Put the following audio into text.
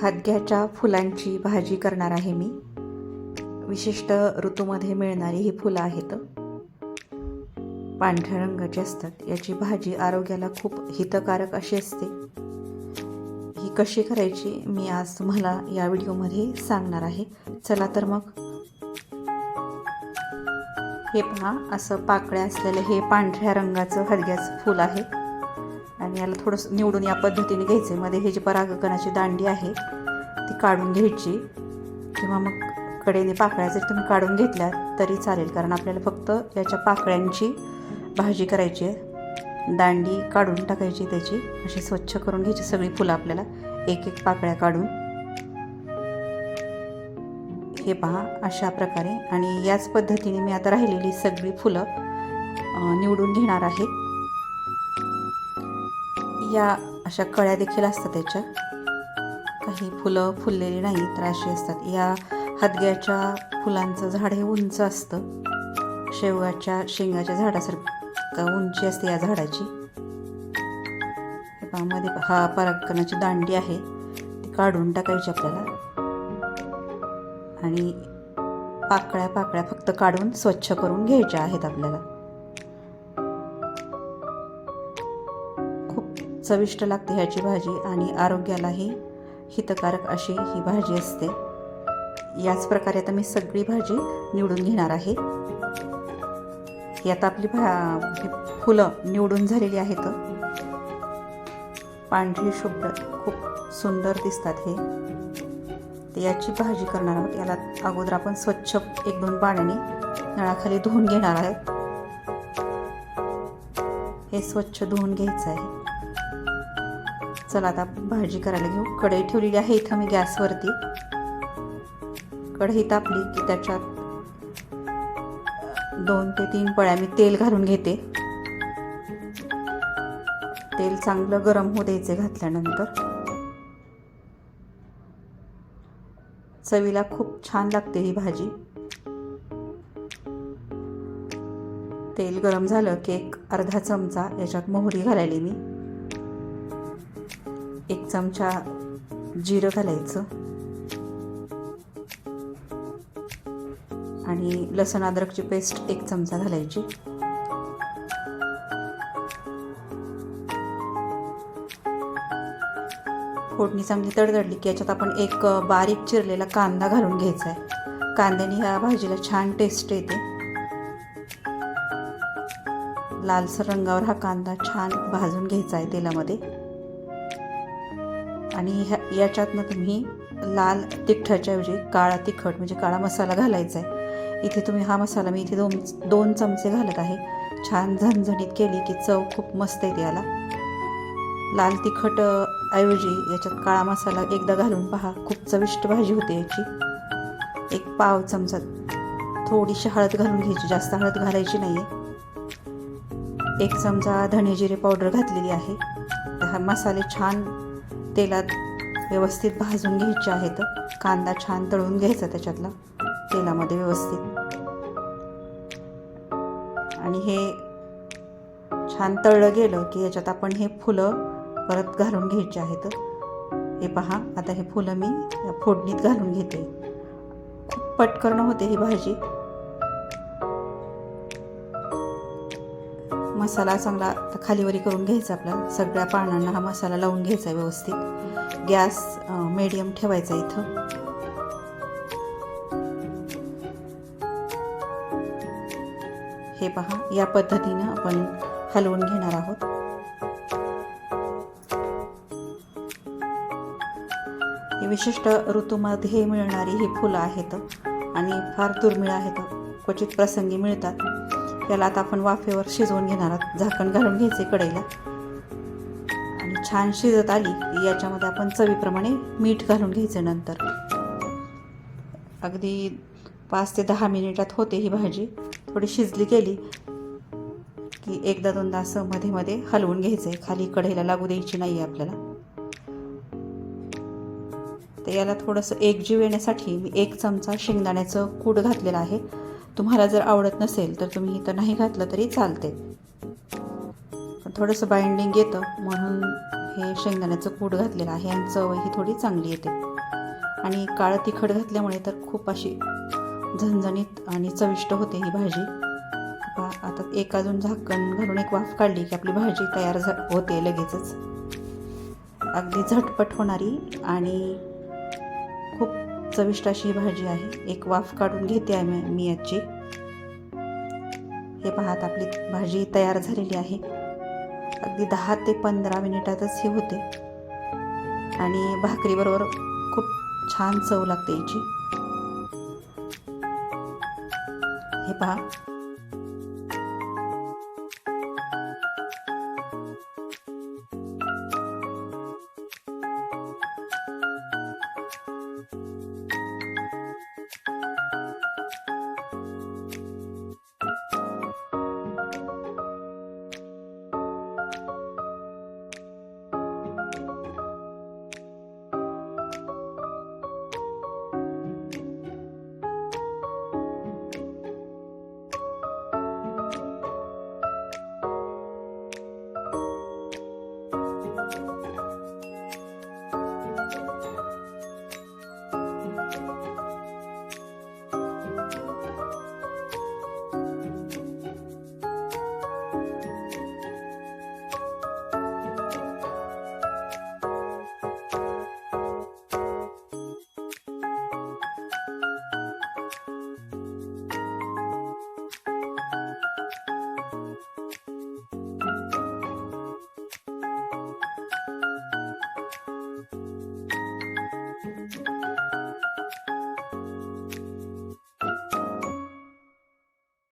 हातघ्याच्या फुलांची भाजी करणार आहे मी. विशिष्ट ऋतूमध्ये मिळणारी ही फुलं आहेत. पांढऱ्या रंगाची असतात. याची भाजी आरोग्याला खूप हितकारक अशी असते. ही कशी करायची मी आज तुम्हाला या व्हिडिओमध्ये सांगणार आहे. चला तर मग. हे पहा असं पाकळ्या असलेलं हे पांढऱ्या रंगाचं हलग्याचं फूल आहे. आणि याला थोडंसं निवडून या पद्धतीने घ्यायचं मध्ये हे जी परागकणाची दांडी आहे ती काढून घ्यायची. किंवा मग कडेने पाकळ्या जर तुम्ही काढून घेतल्या तरी चालेल. कारण आपल्याला फक्त याच्या पाकळ्यांची भाजी करायची आहे. दांडी काढून टाकायची त्याची. अशी स्वच्छ करून घ्यायची सगळी फुलं आपल्याला. एक एक पाकळ्या काढून. हे पहा अशा प्रकारे. आणि याच पद्धतीने मी आता राहिलेली सगळी फुलं निवडून घेणार आहे. या अशा कळ्या देखील असतात त्याच्या. काही फुलं फुललेली नाही तर अशी असतात. या हदग्याच्या फुलांचं झाड हे उंच असतं. शेवगाच्या शेंगाच्या झाडासारखं उंची असते या झाडाची. हे मध्ये हा परागकणाची दांडी आहे. ती काढून टाकायची आपल्याला. आणि पाकळ्या पाकळ्या फक्त काढून स्वच्छ करून घ्यायच्या आहेत आपल्याला. चविष्ट लागते ह्याची भाजी आणि आरोग्यालाही हितकारक अशी ही भाजी असते. याच प्रकारे आता मी सगळी भाजी निवडून घेणार आहे. ही आता आपली भा फुलं निवडून झालेली आहेत. पांढरी शुभ्र खूप सुंदर दिसतात हे. तर याची भाजी करणार आहोत. याला अगोदर आपण स्वच्छ एक दोन पाण्याने नळाखाली धुवून घेणार आहोत. हे स्वच्छ धुवून घ्यायचं आहे. चला आता भाजी करायला घेऊ. कढई ठेवलेली आहे इथं मी गॅसवरती. कढई तापली की त्याच्यात दोन ते तीन पळ्या मी तेल घालून घेते. तेल चांगलं गरम होऊ द्यायचे घातल्यानंतर. चवीला खूप छान लागते ही भाजी. तेल गरम झालं की एक अर्धा चमचा याच्यात मोहरी घालायली मी. चमचा जिरं घालायचं. आणि लसण अद्रकची पेस्ट एक चमचा घालायची. फोडणी चांगली तडतडली की याच्यात आपण एक बारीक चिरलेला कांदा घालून घ्यायचा आहे कांद्याने ह्या भाजीला छान टेस्ट येते. लालसर रंगावर हा कांदा छान भाजून घ्यायचा आहे तेलामध्ये. आणि ह्या याच्यातनं तुम्ही लाल तिखटाच्याऐवजी काळा तिखट म्हणजे काळा मसाला घालायचा आहे. इथे तुम्ही हा मसाला मी इथे दोन दोन चमचे घालत आहे. छान झणझणीत केली की चव खूप मस्त येते याला. लाल तिखट ऐवजी याच्यात काळा मसाला एकदा घालून पहा. खूप चविष्ट भाजी होते याची. एक पाव चमचा थोडीशी हळद घालून घ्यायची जास्त हळद घालायची नाही आहे एक चमचा धणे जिरे पावडर घातलेली आहे. हा मसाले छान तेलात व्यवस्थित भाजून घ्यायचे आहेत. कांदा छान तळून घ्यायचा त्याच्यातला. तेलामध्ये व्यवस्थित. आणि हे छान तळलं गेलं की याच्यात आपण हे फुलं परत घालून घ्यायचे आहेत. हे पहा आता हे फुलं मी फोडणीत घालून घेते. खूप पटकन होते ही भाजी. मसाला चांगला खालीवरी करून घ्यायचा आपला. सगळ्या पानांना हा मसाला लावून घ्यायचा व्यवस्थित. गॅस मीडियम ठेवायचा इथं. हे पहा या पद्धतीनं आपण हलवून घेणार आहोत. ही विशिष्ट ऋतूमध्ये मिळणारी ही फुलं आहेत आणि फार दुर्मिळ आहेत. क्वचित प्रसंगी मिळतात. आपल्याला आता आपण वाफेवर शिजवून घेणार आहोत. झाकण घालून घ्यायचे कढईला. आणि छान शिजत आली की याच्यामध्ये आपण चवीप्रमाणे मीठ घालून घ्यायचं नंतर. अगदी पाच ते दहा मिनिटात होते ही भाजी. थोडी शिजली गेली की एकदा दोनदा असं मध्ये मध्ये हलवून घ्यायचं आहे खाली कढईला लागू द्यायची नाही आहे आपल्याला. तर याला थोडंसं एकजीव येण्यासाठी मी एक चमचा शेंगदाण्याचं कूट घातलेलं आहे. तुम्हाला जर आवडत नसेल तर तुम्ही इथं नाही घातलं तरी चालते. पण थोडंसं बाइंडिंग येतं म्हणून हे शेंगदाण्याचं कूट घातलेलं आहे आणि चव ही थोडी चांगली येते. आणि काळं तिखट घातल्यामुळे तर खूप अशी झणझणीत आणि चविष्ट होते ही भाजी. आता एक अजून झाकण घालून एक वाफ काढली की आपली भाजी तयार झा होते लगेचच. अगदी झटपट होणारी आणि चविष्ट अशी ही भाजी आहे. एक वाफ काढून घेते आहे मी- याची हे पाहत आपली भाजी तयार झालेली आहे. अगदी दहा ते पंधरा मिनिटातच ही होते. आणि भाकरीबरोबर खूप छान चव लागते याची. हे पहा